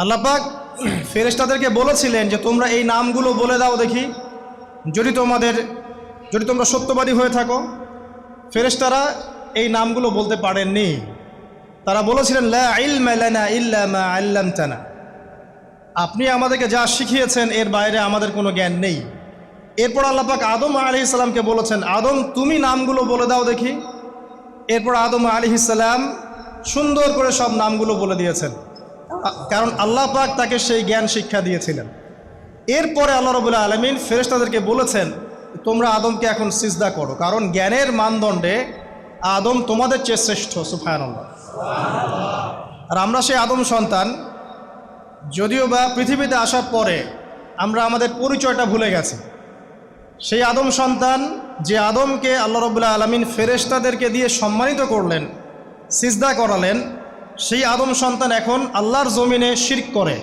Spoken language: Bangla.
আল্লাপাক ফেরেশতাদেরকে বলেছিলেন যে, তোমরা এই নামগুলো বলে দাও দেখি। যদি তোমাদের, যদি তোমরা সত্যবাদী হয়ে থাকো, ফেরেশতারা এই নামগুলো বলতে পারেননি। তারা বলেছিলেন আল্লামতানা। আপনি আমাদেরকে যা শিখিয়েছেন, এর বাইরে আমাদের কোনো জ্ঞান নেই। এরপর আল্লাপাক আদম আলি ইসলামকে বলেছেন, আদম, তুমি নামগুলো বলে দাও দেখি। এরপর আদম আলি ইসলাম সুন্দর করে সব নামগুলো বলে দিয়েছেন। কারণ আল্লাহ পাক তাকে সেই জ্ঞান শিক্ষা দিয়েছিলেন। এরপরে আল্লাহ রবুল্লাহ আলমিন ফেরেশতাদেরকে বলেছেন, তোমরা আদমকে এখন সিজদা করো, কারণ জ্ঞানের মানদণ্ডে আদম তোমাদের চেয়ে শ্রেষ্ঠ সুফায়ন আর আমরা সেই আদম সন্তান, যদিও বা পৃথিবীতে আসার পরে আমরা আমাদের পরিচয়টা ভুলে গেছি। সেই আদম সন্তান যে আদমকে আল্লাহ রবুল্লাহ আলমিন ফেরেশতাদেরকে দিয়ে সম্মানিত করলেন, সিজদা করালেন সেই আদম সন্তান এখন আল্লাহর জমিনে শিরক করে।